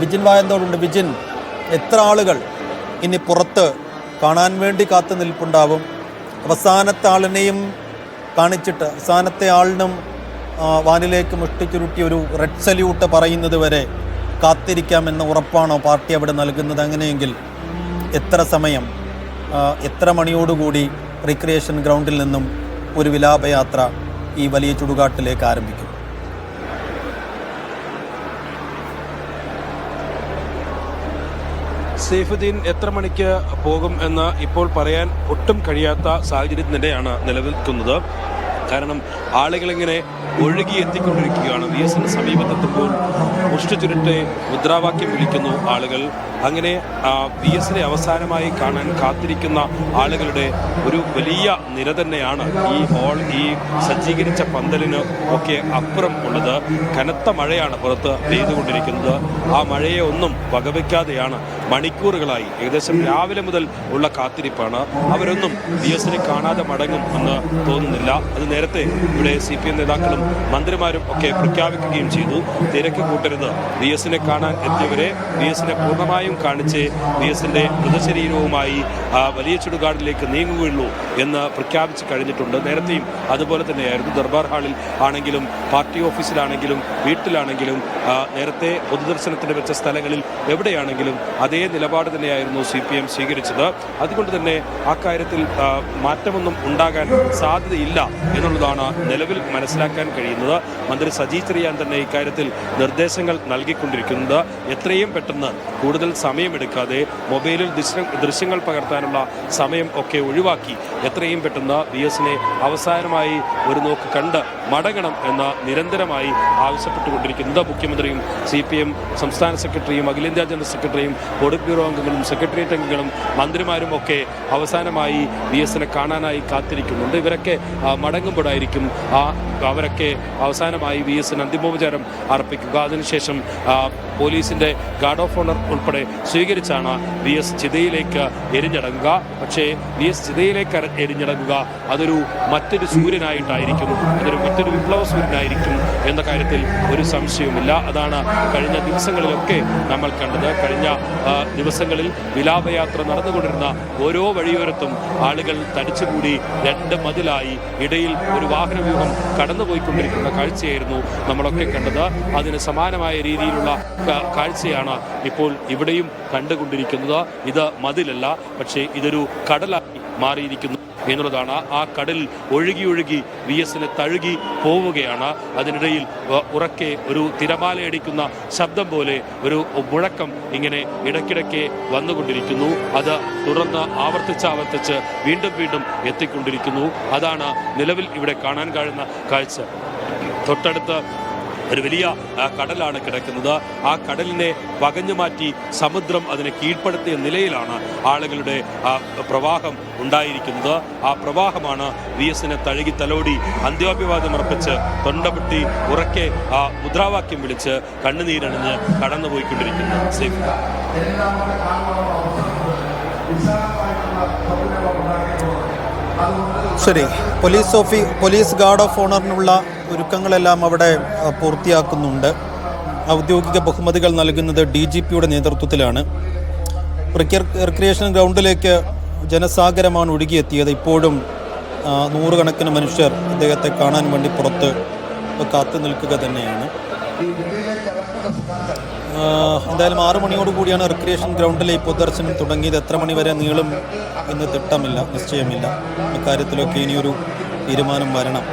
വിജിൻ വായന്തോടുണ്ട്. വിജിൻ എത്ര ആളുകൾ ഇനി പുറത്ത് കാണാൻ വേണ്ടി കാത്തു നിൽപ്പുണ്ടാവും? അവസാനത്തെ ആളിനെയും കാണിച്ചിട്ട് അവസാനത്തെ ആളിനും വാനിലേക്ക് മുഷ്ടിച്ചുരുട്ടി ഒരു റെഡ് സല്യൂട്ട് പറയുന്നത് വരെ കാത്തിരിക്കാമെന്ന ഉറപ്പാണോ പാർട്ടി അവിടെ നൽകുന്നത്? അങ്ങനെയെങ്കിൽ എത്ര സമയം എത്ര മണിയോടുകൂടി റിക്രിയേഷൻ ഗ്രൗണ്ടിൽ നിന്നും ഒരു വിലാപയാത്ര ഈ വലിയ ചുടുകാട്ടിലേക്ക് ആരംഭിക്കും? സൈഫുദ്ദീൻ എത്ര മണിക്ക് പോകും എന്ന് ഇപ്പോൾ പറയാൻ ഒട്ടും കഴിയാത്ത സാഹചര്യം തന്നെയാണ് നിലനിൽക്കുന്നത്. കാരണം ആളുകളിങ്ങനെ ഒഴുകി എത്തിക്കൊണ്ടിരിക്കുകയാണ്. വി എസിന് സമീപത്തെത്തുമ്പോൾ മുഷ്ടിച്ചുരുട്ടെ മുദ്രാവാക്യം വിളിക്കുന്നു ആളുകൾ. അങ്ങനെ വി എസിനെ അവസാനമായി കാണാൻ കാത്തിരിക്കുന്ന ആളുകളുടെ ഒരു വലിയ നിര തന്നെയാണ് ഈ ഹോൾ ഈ സജ്ജീകരിച്ച പന്തലിന് ഒക്കെ അപ്പുറം ഉള്ളത്. കനത്ത മഴയാണ് പുറത്ത് പെയ്തുകൊണ്ടിരിക്കുന്നത്. ആ മഴയെ ഒന്നും വകവയ്ക്കാതെയാണ് മണിക്കൂറുകളായി. ഏകദേശം രാവിലെ മുതൽ ഉള്ള കാത്തിരിപ്പാണ്. അവരൊന്നും വി എസിനെ കാണാതെ മടങ്ങും എന്ന് തോന്നുന്നില്ല. അത് നേരത്തെ ഇവിടെ സി പി എം നേതാക്കളും മന്ത്രിമാരും ഒക്കെ പ്രഖ്യാപിക്കുകയും ചെയ്തു. തിരക്ക് കൂട്ടരുത്. വി എസിനെ കാണാൻ എത്തിയവരെ വി എസിനെ പൂർണമായും കാണിച്ച് വി എസിന്റെ മൃതശരീരവുമായി വലിയ ചുടുകാടിലേക്ക് നീങ്ങുകയുള്ളൂ എന്ന് പ്രഖ്യാപിച്ചു കഴിഞ്ഞിട്ടുണ്ട്. നേരത്തെയും അതുപോലെ തന്നെയായിരുന്നു. ദർബാർ ഹാളിൽ ആണെങ്കിലും പാർട്ടി ഓഫീസിലാണെങ്കിലും വീട്ടിലാണെങ്കിലും നേരത്തെ പൊതുദർശനത്തിന് വെച്ച സ്ഥലങ്ങളിൽ എവിടെയാണെങ്കിലും അതേ നിലപാട് തന്നെയായിരുന്നു സി പി എം സ്വീകരിച്ചത്. അതുകൊണ്ട് തന്നെ അക്കാര്യത്തിൽ മാറ്റമൊന്നും ഉണ്ടാകാൻ സാധ്യതയില്ല എന്നുള്ളതാണ് നിലവിൽ മനസ്സിലാക്കാൻ കഴിയുന്നത്. മന്ത്രി സജി ചെറിയാൻ തന്നെ ഇക്കാര്യത്തിൽ നിർദ്ദേശങ്ങൾ നൽകിക്കൊണ്ടിരിക്കുന്നത്. എത്രയും പെട്ടെന്ന് കൂടുതൽ സമയമെടുക്കാതെ മൊബൈലിൽ ദൃശ്യ ദൃശ്യങ്ങൾ പകർത്താനുള്ള സമയം ഒക്കെ ഒഴിവാക്കി എത്രയും പെട്ടെന്ന് ബി എസിനെ അവസാനമായി ഒരു നോക്ക് കണ്ട് മടങ്ങണം എന്ന് നിരന്തരമായി ആവശ്യപ്പെട്ടുകൊണ്ടിരിക്കുന്നത് മുഖ്യമന്ത്രിയും സി പി എം സംസ്ഥാന സെക്രട്ടറിയും അഖിലേന്ത്യാ ജനറൽ സെക്രട്ടറിയും പോളിറ്റ് ബ്യൂറോ അംഗങ്ങളും സെക്രട്ടേറിയറ്റ് അംഗങ്ങളും മന്ത്രിമാരും ഒക്കെ അവസാനമായി വി എസിനെ കാണാനായി കാത്തിരിക്കുന്നുണ്ട്. ഇവരൊക്കെ മടങ്ങുമ്പോഴായിരിക്കും ആ അവരൊക്കെ അവസാനമായി വി എസിന് അന്തിമോപചാരം അർപ്പിക്കുക. അതിനുശേഷം പോലീസിന്റെ ഗാർഡ് ഓഫ് ഓണർ ഉൾപ്പെടെ സ്വീകരിച്ചാണ് വി എസ് ചിതയിലേക്ക് എരിഞ്ഞടങ്ങുക. പക്ഷേ വി എസ് ചിതയിലേക്ക് എരിഞ്ഞടങ്ങുക അതൊരു മറ്റൊരു സൂര്യനായിട്ടായിരിക്കും അതൊരു മറ്റൊരു വിപ്ലവ സൂര്യനായിരിക്കും എന്ന കാര്യത്തിൽ ഒരു സംശയവുമില്ല. അതാണ് കഴിഞ്ഞ ദിവസങ്ങളിലൊക്കെ നമ്മൾ കണ്ടത്. കഴിഞ്ഞ ദിവസങ്ങളിൽ വിലാപയാത്ര നടന്നുകൊണ്ടിരുന്ന ഓരോ വഴിയോരത്തും ആളുകൾ തടിച്ചുകൂടി രണ്ട് മതിലായി ഇടയിൽ ഒരു വാഹനവ്യൂഹം കടന്നുപോയിക്കൊണ്ടിരിക്കുന്ന കാഴ്ചയായിരുന്നു നമ്മളൊക്കെ കണ്ടത്. അതിന് സമാനമായ രീതിയിലുള്ള കാഴ്ചയാണ് ഇപ്പോൾ ഇവിടെയും കണ്ടുകൊണ്ടിരിക്കുന്നത്. ഇത് മതിലല്ല പക്ഷേ ഇതൊരു കടലായി മാറിയിരിക്കുന്നു എന്നുള്ളതാണ്. ആ കടൽ ഒഴുകി ഒഴുകി വി എസിനെ തഴുകി പോവുകയാണ്. അതിനിടയിൽ ഉറക്കെ ഒരു തിരമാലയടിക്കുന്ന ശബ്ദം പോലെ ഒരു മുഴക്കം ഇങ്ങനെ ഇടയ്ക്കിടയ്ക്ക് വന്നുകൊണ്ടിരിക്കുന്നു. അത് തുടർന്ന് ആവർത്തിച്ച് ആവർത്തിച്ച് വീണ്ടും വീണ്ടും എത്തിക്കൊണ്ടിരിക്കുന്നു. അതാണ് നിലവിൽ ഇവിടെ കാണാൻ കഴിയുന്ന കാഴ്ച. തൊട്ടടുത്ത് ഒരു വലിയ കടലാണ് കിടക്കുന്നത്. ആ കടലിനെ വകഞ്ഞു മാറ്റി സമുദ്രം അതിനെ കീഴ്പ്പെടുത്തിയ നിലയിലാണ് ആളുകളുടെ പ്രവാഹം ഉണ്ടായിരിക്കുന്നത്. ആ പ്രവാഹമാണ് വി എസിനെ തഴുകി തലോടി അന്ത്യോഭിവാദം അർപ്പിച്ച് തൊണ്ടപൊട്ടി ഉറക്കെ ആ മുദ്രാവാക്യം വിളിച്ച് കണ്ണുനീരണിഞ്ഞ് കടന്നുപോയിക്കൊണ്ടിരിക്കുന്നത് സേഫ്. ശരി. പോലീസ് ഓഫീ പോലീസ് ഗാർഡ് ഓഫ് ഓണറിനുള്ള ഒരുക്കങ്ങളെല്ലാം അവിടെ പൂർത്തിയാക്കുന്നുണ്ട്. ഔദ്യോഗിക ബഹുമതികൾ നൽകുന്നത് ഡി ജി പിയുടെ നേതൃത്വത്തിലാണ്. റിക്രിയ- റിക്രിയേഷൻ ഗ്രൗണ്ടിലേക്ക് ജനസാഗരമാണ് ഒഴുകിയെത്തിയത്. ഇപ്പോഴും നൂറുകണക്കിന് മനുഷ്യർ അദ്ദേഹത്തെ കാണാൻ വേണ്ടി പുറത്ത് കാത്തു നിൽക്കുക തന്നെയാണ്. എന്തായാലും ആറു മണിയോട് കൂടിയാണ് റിക്രിയേഷൻ ഗ്രൗണ്ടിലെ പൊതുദർശനം തുടങ്ങിയത്. എത്ര മണി വരെ നീളും എന്ന് തിട്ടമില്ല നിശ്ചയമില്ല. ഇക്കാര്യത്തിലൊക്കെ ഇനിയൊരു തീരുമാനം വരണം.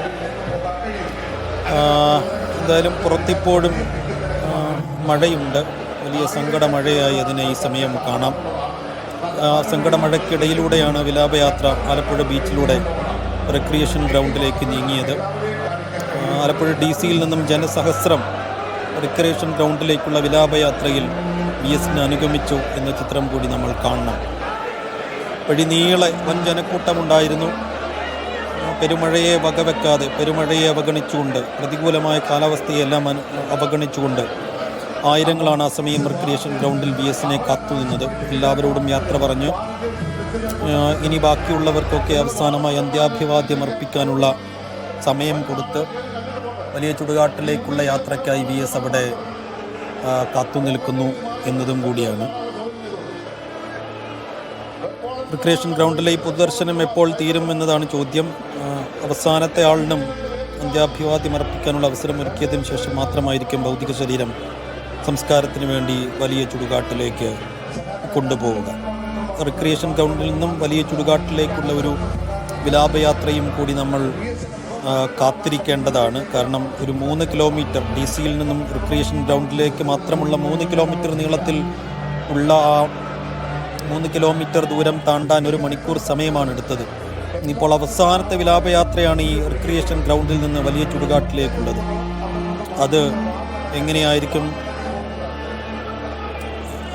എന്തായാലും പുറത്തിപ്പോഴും മഴയുണ്ട്. വലിയ സങ്കട മഴയായി അതിനെ ഈ സമയം കാണാം. സങ്കട സങ്കടമഴയ്ക്കിടയിലൂടെയാണ് വിലാപയാത്ര ആലപ്പുഴ ബീച്ചിലൂടെ റിക്രിയേഷൻ ഗ്രൗണ്ടിലേക്ക് നീങ്ങിയത്. ആലപ്പുഴ ഡി സിയിൽ നിന്നും ജനസഹസ്രം റിക്രിയേഷൻ ഗ്രൗണ്ടിലേക്കുള്ള വിലാപയാത്രയിൽ വി എസിനെ അനുഗമിച്ചു എന്ന ചിത്രം കൂടി നമ്മൾ കാണണം. വഴി നീളെ വൻ ജനക്കൂട്ടമുണ്ടായിരുന്നു. പെരുമഴയെ വകവെക്കാതെ പെരുമഴയെ അവഗണിച്ചുകൊണ്ട് പ്രതികൂലമായ കാലാവസ്ഥയെല്ലാം അവഗണിച്ചുകൊണ്ട് ആയിരങ്ങളാണ് ആ സമയം റിക്രിയേഷൻ ഗ്രൗണ്ടിൽ വി എസിനെ കാത്തുനിന്നത്. എല്ലാവരോടും യാത്ര പറഞ്ഞ് ഇനി ബാക്കിയുള്ളവർക്കൊക്കെ അവസാനമായി അന്ത്യാഭിവാദ്യം അർപ്പിക്കാനുള്ള സമയം കൊടുത്ത് വലിയ ചുടുകാട്ടിലേക്കുള്ള യാത്രയ്ക്കായി വി എസ് അവിടെ കാത്തു നിൽക്കുന്നു എന്നതും കൂടിയാണ്. റിക്രിയേഷൻ ഗ്രൗണ്ടിലെ ഈ പൊതുദർശനം എപ്പോൾ തീരും എന്നതാണ് ചോദ്യം. അവസാനത്തെ ആളിനും അന്ത്യാഭിവാദ്യം അർപ്പിക്കാനുള്ള അവസരം ഒരുക്കിയതിനു ശേഷം മാത്രമായിരിക്കും ഭൗതിക ശരീരം സംസ്കാരത്തിന് വേണ്ടി വലിയ ചുടുകാട്ടിലേക്ക് കൊണ്ടുപോവുക. റിക്രിയേഷൻ ഗ്രൗണ്ടിൽ നിന്നും വലിയ ചുടുകാട്ടിലേക്കുള്ള ഒരു വിലാപയാത്രയും കൂടി നമ്മൾ കാത്തിരിക്കേണ്ടതാണ്. കാരണം ഒരു മൂന്ന് കിലോമീറ്റർ ഡി സിയിൽ നിന്നും റിക്രിയേഷൻ ഗ്രൗണ്ടിലേക്ക് മാത്രമുള്ള മൂന്ന് കിലോമീറ്റർ നീളത്തിൽ ഉള്ള ആ മൂന്ന് കിലോമീറ്റർ ദൂരം താണ്ടാൻ ഒരു മണിക്കൂർ സമയമാണ് എടുത്തത്. ഇപ്പോൾ അവസാനത്തെ വിലാപയാത്രയാണ് ഈ റിക്രിയേഷൻ ഗ്രൗണ്ടിൽ നിന്ന് വലിയ ചുടുകാട്ടിലേക്കുള്ളത്. അത് എങ്ങനെയായിരിക്കും?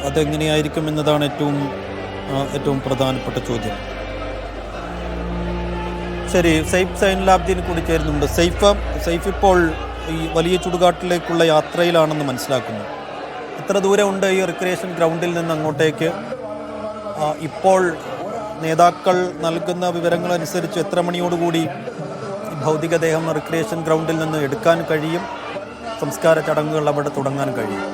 അതെങ്ങനെയായിരിക്കും എന്നതാണ് ഏറ്റവും ഏറ്റവും പ്രധാനപ്പെട്ട ചോദ്യം. ശരി സൈഫ് സൈനുലാബ്ദീൻ കൂടി ചേരുന്നുണ്ട്. സൈഫ് സൈഫ് ഇപ്പോൾ ഈ വലിയ ചുടുകാട്ടിലേക്കുള്ള യാത്രയിലാണെന്ന് മനസ്സിലാക്കുന്നു. എത്ര ഉണ്ട് ഈ റിക്രിയേഷൻ ഗ്രൗണ്ടിൽ നിന്ന് അങ്ങോട്ടേക്ക്. ഇപ്പോൾ നേതാക്കൾ നൽകുന്ന വിവരങ്ങൾ അനുസരിച്ച് എത്ര മണിയോടുകൂടി ഭൗതികദേഹം റിക്രിയേഷൻ ഗ്രൗണ്ടിൽ നിന്ന് എടുക്കാൻ കഴിയും? സംസ്കാര ചടങ്ങുകൾ അവിടെ തുടങ്ങാൻ കഴിയും.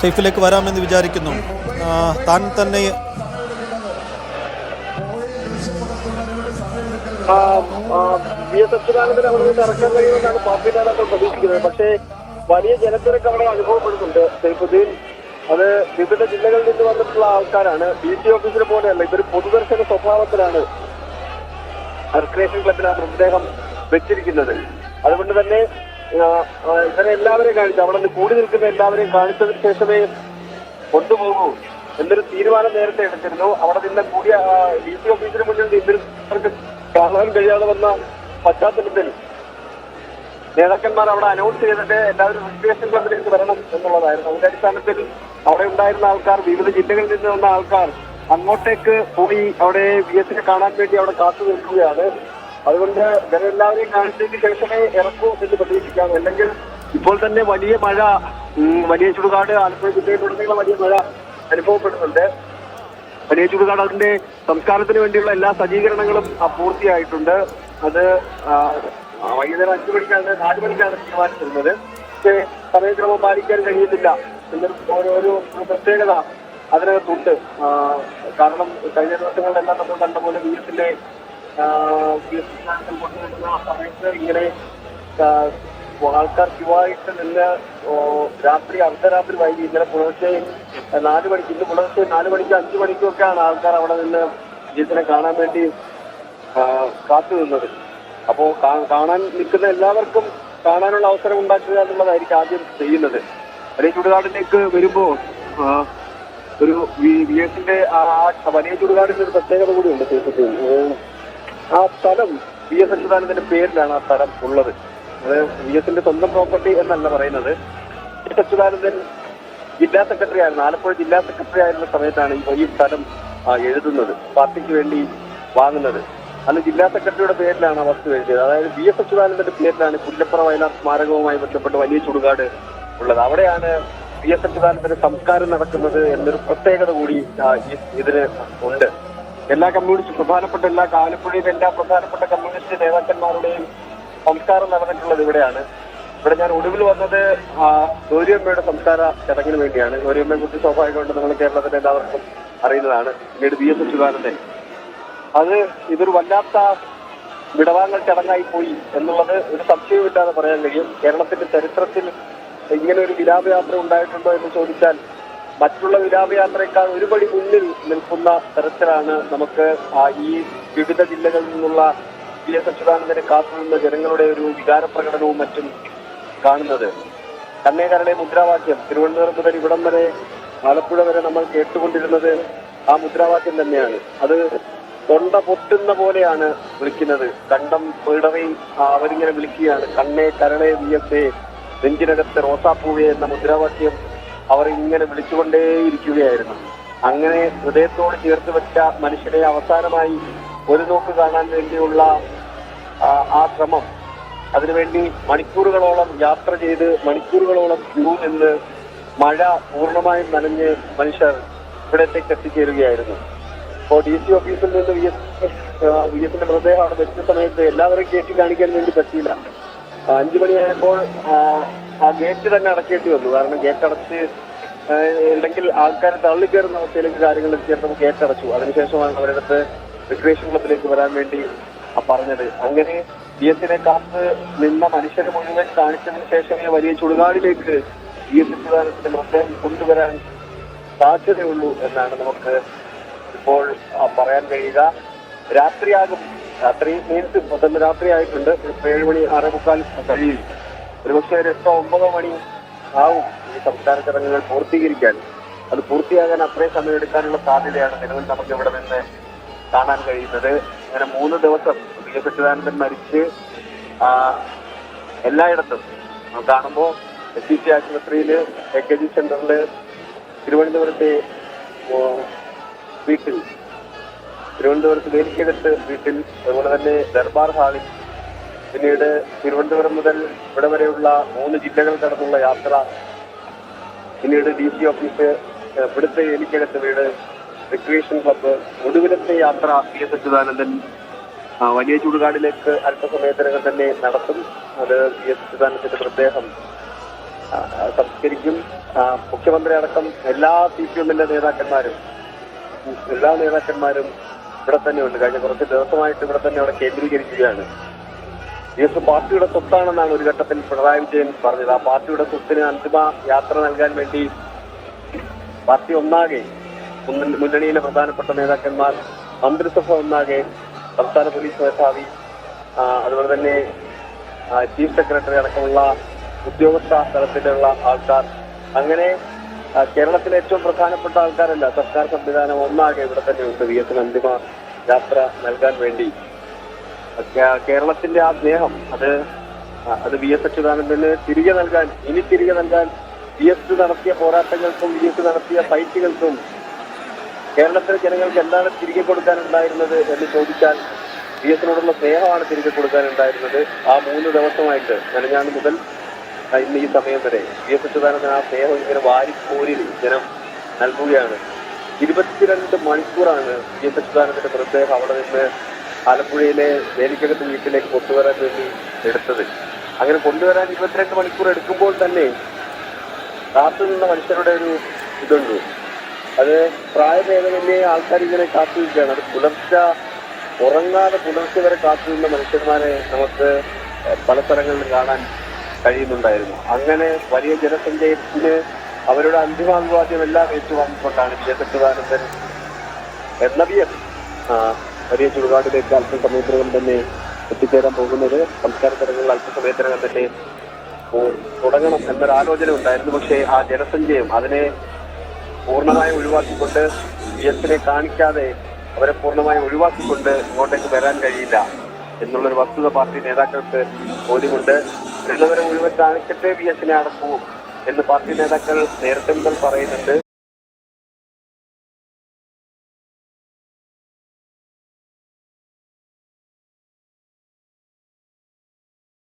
സൈഫിലേക്ക് വരാമെന്ന് വിചാരിക്കുന്നു. താൻ തന്നെ പക്ഷേ വലിയ ജനത്തിരക്ക് അവിടെ അനുഭവപ്പെടുന്നുണ്ട്. സൈഫുദ്ദീൻ അത് വിവിധ ജില്ലകളിൽ നിന്ന് വന്നിട്ടുള്ള ആൾക്കാരാണ്. ഡി സി ഓഫീസിനെ പോലെയല്ല ഇതൊരു പൊതുദർശന സ്വഭാവത്തിലാണ് റിക്രിയേഷൻ ക്ലബിന് ആ മൃതദേഹം വെച്ചിരിക്കുന്നത്. അതുകൊണ്ട് തന്നെ ഇവരെ എല്ലാവരെയും കാണിച്ചു. അവിടെ കൂടി നിൽക്കുന്ന എല്ലാവരെയും കാണിച്ചതിന് ശേഷമേ കൊണ്ടുപോകൂ എന്നൊരു തീരുമാനം നേരത്തെ എടുത്തിരുന്നു. അവിടെ നിന്ന് കൂടിയ ഡി സി ഓഫീസിന് മുന്നിൽ നിന്ന് കാണാൻ കഴിയാതെ വന്ന പശ്ചാത്തലത്തിൽ നേതാക്കന്മാർ അവിടെ അനൗൺസ് ചെയ്തിട്ട് എല്ലാവരും റിക്രിയേഷൻ ക്ലബിലേക്ക് വരണം എന്നുള്ളതായിരുന്നു. അതിന്റെ അടിസ്ഥാനത്തിൽ അവിടെ ഉണ്ടായിരുന്ന ആൾക്കാർ വിവിധ ജില്ലകളിൽ നിന്ന് വന്ന ആൾക്കാർ അങ്ങോട്ടേക്ക് പോയി അവിടെ വി എസിനെ കാണാൻ വേണ്ടി അവിടെ കാത്തു നിൽക്കുകയാണ്. അതുകൊണ്ട് ഇവരെല്ലാവരെയും കാണിച്ചതിന് ശേഷമേ ഇറക്കൂ എന്ന് പ്രതീക്ഷിക്കാം. അല്ലെങ്കിൽ ഇപ്പോൾ തന്നെ വലിയ മഴ വലിയ ചുടുകാട് ആലപ്പുഴ ജില്ലയിലുടനീളം വലിയ മഴ അനുഭവപ്പെടുന്നുണ്ട്. വലിയ ചുടുകാട് അതിന്റെ സംസ്കാരത്തിന് വേണ്ടിയുള്ള എല്ലാ സജ്ജീകരണങ്ങളും പൂർത്തിയായിട്ടുണ്ട്. അത് വൈകുന്നേരം അഞ്ചു മണിക്കാണ് നാല് മണിക്കാണ് തീരുമാനിച്ചിരുന്നത്. പക്ഷേ സമയക്രമം പാലിക്കാൻ ഒരു ഒരു പ്രത്യേകത അതിനകത്തുണ്ട്. കാരണം കഴിഞ്ഞ ദിവസങ്ങളിലെല്ലാം നമ്മൾ കണ്ട പോലെ വി എസിന്റെ വി എസ് ഇങ്ങനെ ആൾക്കാർ ക്യൂവായിട്ട് നിന്ന് രാത്രി അർദ്ധരാത്രി വൈകി ഇന്നലെ പുലർച്ചെ നാല് മണിക്ക് ഇന്ന് പുലർച്ചെ നാല് മണിക്ക് അഞ്ചു മണിക്കൊക്കെയാണ് ആൾക്കാർ അവിടെ നിന്ന് ജീവിതത്തിനെ കാണാൻ വേണ്ടി കാത്തു നിന്നത്. അപ്പോ കാണാൻ നിൽക്കുന്ന എല്ലാവർക്കും കാണാനുള്ള അവസരം ഉണ്ടാക്കുക എന്നുള്ളതായിരിക്കും ആദ്യം ചെയ്യുന്നത്. വലിയ ചുടുകാടിലേക്ക് വരുമ്പോ ആ, ഒരു വി ആ വലിയ ചുടുകാടിന്റെ ഒരു പ്രത്യേകത കൂടിയുണ്ട് ഏഹ് ആ സ്ഥലം വി എസ് അച്യുതാനന്ദന്റെ പേരിലാണ് ആ സ്ഥലം ഉള്ളത്. അത് വി എസിന്റെ സ്വന്തം പ്രോപ്പർട്ടി എന്നല്ല പറയുന്നത്. വി എസ് അച്യുതാനന്ദൻ ജില്ലാ സെക്രട്ടറി ആയിരുന്നു. ആലപ്പുഴ ജില്ലാ സെക്രട്ടറി ആയിരുന്ന സമയത്താണ് ഈ സ്ഥലം എഴുതുന്നത്. പാർട്ടിക്ക് വേണ്ടി വാങ്ങുന്നത്. അന്ന് ജില്ലാ സെക്രട്ടറിയുടെ പേരിലാണ് ആ വസ്തു എഴുതിയത്. അതായത് വി എസ് അച്യുതാനന്ദന്റെ പേരിലാണ് പുല്ലപ്പുറ വയലാർ സ്മാരകവുമായി ബന്ധപ്പെട്ട് വലിയ ചുടുകാട് ഉള്ളത്. അവിടെയാണ് വി എസ് അച്യുതാനന്ദന്റെ സംസ്കാരം നടക്കുന്നത് എന്നൊരു പ്രത്യേകത കൂടി ഇതിന് ഉണ്ട്. എല്ലാ കമ്മ്യൂണിസ്റ്റ് പ്രധാനപ്പെട്ട എല്ലാ ആലപ്പുഴയിലെ എല്ലാ പ്രധാനപ്പെട്ട കമ്മ്യൂണിസ്റ്റ് നേതാക്കന്മാരുടെയും സംസ്കാരം നടന്നിട്ടുള്ളത് ഇവിടെയാണ്. ഇവിടെ ഞാൻ ഒടുവിൽ വന്നത് ഗൗരിയമ്മയുടെ സംസ്കാര ചടങ്ങിന് വേണ്ടിയാണ്. ഗൗരിയമ്മയെ കുറിച്ച് സ്വാഭാവികമായിട്ട് നമ്മൾ കേരളത്തിലെ എല്ലാവർക്കും അറിയുന്നതാണ്. പിന്നീട് വി എസ് അത് ഇതൊരു വല്ലാത്ത വിടവാങ്ങൽ ചടങ്ങായി പോയി എന്നുള്ളത് ഒരു സംശയമില്ലാതെ പറയാൻ കഴിയും. കേരളത്തിന്റെ ചരിത്രത്തിൽ ഇങ്ങനെ ഒരു വിലാപയാത്ര ഉണ്ടായിട്ടുണ്ടോ എന്ന് ചോദിച്ചാൽ മറ്റുള്ള വിലാപയാത്രയേക്കാൾ ഒരുപടി മുന്നിൽ നിൽക്കുന്ന തരത്തിലാണ് നമുക്ക് ഈ വിവിധ ജില്ലകളിൽ നിന്നുള്ള വി എസ് അച്യുതാനന്ദനെ കാത്തുനിന്ന ജനങ്ങളുടെ ഒരു വികാര പ്രകടനവും മറ്റും കാണുന്നത്. കണ്ണേ മുദ്രാവാക്യം. തിരുവനന്തപുരം മുതൽ ഇവിടം വരെ ആലപ്പുഴ വരെ നമ്മൾ കേട്ടുകൊണ്ടിരുന്നത് ആ മുദ്രാവാക്യം തന്നെയാണ്. അത് തൊണ്ട പൊട്ടുന്ന പോലെയാണ് വിളിക്കുന്നത്. കണ്ടം പിടറി അവരിങ്ങനെ വിളിക്കുകയാണ്. കണ്ണേ കരളെ വി എസ് എ നെഞ്ചിനകത്ത് റോസാപ്പൂവെ എന്ന മുദ്രാവാക്യം അവർ ഇങ്ങനെ വിളിച്ചുകൊണ്ടേയിരിക്കുകയായിരുന്നു. അങ്ങനെ ഹൃദയത്തോട് ചേർത്ത് വെച്ച മനുഷ്യരെ അവസാനമായി ഒരു നോക്ക് കാണാൻ വേണ്ടിയുള്ള ആ, ശ്രമം. അതിനുവേണ്ടി മണിക്കൂറുകളോളം യാത്ര ചെയ്ത് മണിക്കൂറുകളോളം ക്യൂ നിന്ന് മഴ പൂർണമായും നനഞ്ഞ് മനുഷ്യർ ഇവിടത്തേക്ക് എത്തിച്ചേരുകയായിരുന്നു. അപ്പോ ഡി സി ഓഫീസിൽ നിന്ന് വി എസ് വി എസിന്റെ മൃതദേഹം അവിടെ വെച്ച സമയത്ത് എല്ലാവരും കയറ്റി കാണിക്കാൻ വേണ്ടി പറ്റിയില്ല. അഞ്ചു മണിയായപ്പോൾ ആ, ഗേറ്റ് തന്നെ അടക്കേണ്ടി വന്നു. കാരണം ഗേറ്റ് അടച്ച് ഉണ്ടെങ്കിൽ ആൾക്കാർ തള്ളിക്കയറുന്ന അവസ്ഥയിലേക്ക് കാര്യങ്ങൾ എത്തിയപ്പോൾ ഗേറ്റ് അടച്ചു. അതിനുശേഷമാണ് അവരടുത്ത് റിക്രിയേഷൻ ക്ലബിലേക്ക് വരാൻ വേണ്ടി പറഞ്ഞത്. അങ്ങനെ ബി എസിനെ കാത്ത് നിന്ന മനുഷ്യരെ മുഴുവൻ കാണിച്ചതിന് ശേഷമേ വലിയ ചുടുകാടിലേക്ക് ബി എസ് സംവിധാനത്തിന്റെ മൃതദേഹം കൊണ്ടുവരാൻ സാധ്യതയുള്ളൂ എന്നാണ് നമുക്ക് ഇപ്പോൾ പറയാൻ കഴിയുക. രാത്രിയാകും. രാത്രി മീൻസ് ഇപ്പൊ രാത്രി ഇപ്പൊ ഏഴ് മണി ആറേ മുക്കാൽ. കഴിയും ഒരുപക്ഷെ ഒരു എട്ടോ ഒമ്പതോ മണി ആവും ഈ സംസ്കാര ചടങ്ങുകൾ പൂർത്തീകരിക്കാൻ. അത് പൂർത്തിയാകാൻ അത്രയും സമയം എടുക്കാനുള്ള സാധ്യതയാണ് നിലവിൽ നമുക്ക് ഇവിടെ നിന്ന് കാണാൻ കഴിയുന്നത്. അങ്ങനെ മൂന്ന് ദിവസം വി എസ് മരിച്ച് എല്ലായിടത്തും കാണുമ്പോൾ എസ് സി സി ആശുപത്രിയിൽ എ കെ ജി സെന്ററിൽ തിരുവനന്തപുരത്തെ വീട്ടിൽ തിരുവനന്തപുരത്ത് വേലിക്കെടുത്ത് വീട്ടിൽ അതുപോലെ തന്നെ ദർബാർ ഹാളിൽ പിന്നീട് തിരുവനന്തപുരം മുതൽ ഇവിടെ വരെയുള്ള മൂന്ന് ജില്ലകൾ കടന്നുള്ള യാത്ര പിന്നീട് ഡി സി ഓഫീസ് ഇവിടുത്തെ എനിക്കടുത്ത് വീട് റിക്രിയേഷൻ ക്ലബ്ബ് ഒടുവിലത്തെ യാത്ര പി എസ് അച്യുതാനന്ദൻ വലിയ ചൂടുകാടിലേക്ക് അല്പസമയത്തിനകം തന്നെ നടത്തും. അത് പി എസ് അച്യുതാനന്ദന്റെ ആ, സംസ്കരിക്കും. മുഖ്യമന്ത്രി അടക്കം എല്ലാ സി പി എമ്മിന്റെ നേതാക്കന്മാരും എല്ലാ നേതാക്കന്മാരും ഇവിടെ തന്നെയുണ്ട്. കഴിഞ്ഞ കുറച്ച് ദിവസമായിട്ട് ഇവിടെ തന്നെ അവിടെ കേന്ദ്രീകരിക്കുകയാണ്. എസ് പാർട്ടിയുടെ സ്വത്താണെന്നാണ് ഒരു ഘട്ടത്തിൽ പിണറായി വിജയൻ പറഞ്ഞത്. ആ പാർട്ടിയുടെ സ്വത്തിന് അന്തിമ യാത്ര നൽകാൻ വേണ്ടി പാർട്ടി ഒന്നാകെ മുന്ന- മുന്നണിയിലെ പ്രധാനപ്പെട്ട നേതാക്കന്മാർ മന്ത്രിസഭ ഒന്നാകെ സംസ്ഥാന പോലീസ് മേധാവി അതുപോലെ തന്നെ ചീഫ് സെക്രട്ടറി അടക്കമുള്ള ഉദ്യോഗസ്ഥ തലത്തിലുള്ള ആൾക്കാർ. അങ്ങനെ കേരളത്തിലെ ഏറ്റവും പ്രധാനപ്പെട്ട ആൾക്കാരല്ല സർക്കാർ സംവിധാനം ഒന്നാകെ ഇവിടെ തന്നെ ഉണ്ട്. വി എസിന് അന്തിമ യാത്ര നൽകാൻ വേണ്ടി. കേരളത്തിന്റെ ആ സ്നേഹം അത് അത് വി എസ് അച്യുതാനന്ദന് തിരികെ നൽകാൻ ഇനി തിരികെ നൽകാൻ വി എസ് നടത്തിയ പോരാട്ടങ്ങൾക്കും വി എസ് നടത്തിയ ഫൈറ്റുകൾക്കും കേരളത്തിലെ ജനങ്ങൾക്ക് എന്താണ് തിരികെ കൊടുക്കാനുണ്ടായിരുന്നത് എന്ന് ചോദിച്ചാൽ വി എസിനോടുള്ള സ്നേഹമാണ് തിരികെ കൊടുക്കാനുണ്ടായിരുന്നത് ആ മൂന്ന് ദിവസമായിട്ട് നനഞ്ഞാണ് മുതൽ ഇന്ന് ഈ സമയം വരെ. വി എസ് അച്യുതാനന്ദൻ ആ സ്നേഹം ഇങ്ങനെ വാരിക്കോരി ജനം നൽകുകയാണ്. ഇരുപത്തിരണ്ട് മണിക്കൂറാണ് വി എസ് അച്യുതാനന്ദന്റെ മൃതദേഹം അവിടെ നിന്ന് ആലപ്പുഴയിലെ വേലിക്കകത്ത് വീട്ടിലേക്ക് കൊണ്ടുവരാൻ വേണ്ടി എടുത്തത്. അങ്ങനെ കൊണ്ടുവരാൻ ഇരുപത്തിരണ്ട് മണിക്കൂർ എടുക്കുമ്പോൾ തന്നെ കാത്തു നിന്ന മനുഷ്യരുടെ ഒരു ഇതുണ്ട്. അത് പ്രായഭേദമന്യേ ആൾക്കാർ ഇങ്ങനെ കാത്തു നിൽക്കുകയാണ്. അത് പുലർച്ചെ ഉറങ്ങാതെ പുലർച്ചെ വരെ കാത്തു നിന്ന മനുഷ്യന്മാരെ നമുക്ക് പല സ്ഥലങ്ങളിലും കാണാൻ കഴിയുന്നുണ്ടായിരുന്നു. അങ്ങനെ വലിയ ജനസഞ്ചയത്തിന് അവരുടെ അന്തിമാനുവാദ്യം എല്ലാം ഏറ്റുവാങ്ങിക്കൊണ്ടാണ് വി എസ് അച്യുതാനന്ദൻ എസ് വലിയ ചുടുകാടിലേക്ക് അല്പസമയത്തിനകം തന്നെ എത്തിച്ചേരാൻ പോകുന്നത്. സംസ്കാര ചടങ്ങുകൾ അല്പസമയത്തിനകം തന്നെ തുടങ്ങണം എന്നൊരു ആലോചന ഉണ്ടായിരുന്നു. പക്ഷേ ആ ജനസഞ്ചയം അതിനെ പൂർണമായും ഒഴിവാക്കിക്കൊണ്ട് എസിനെ കാണിക്കാതെ അവരെ പൂർണമായും ഒഴിവാക്കിക്കൊണ്ട് ഇങ്ങോട്ടേക്ക് വരാൻ കഴിയില്ല എന്നുള്ളൊരു വസ്തുത പാർട്ടി നേതാക്കൾക്ക് ബോധ്യമുണ്ട്. ഉള്ളവരെ മുഴുവൻ കാണിച്ചിട്ടേ വി എസിനെ അടക്കൂ എന്ന് പാർട്ടി നേതാക്കൾ നേരത്തെ മുതൽ പറയുന്നുണ്ട്.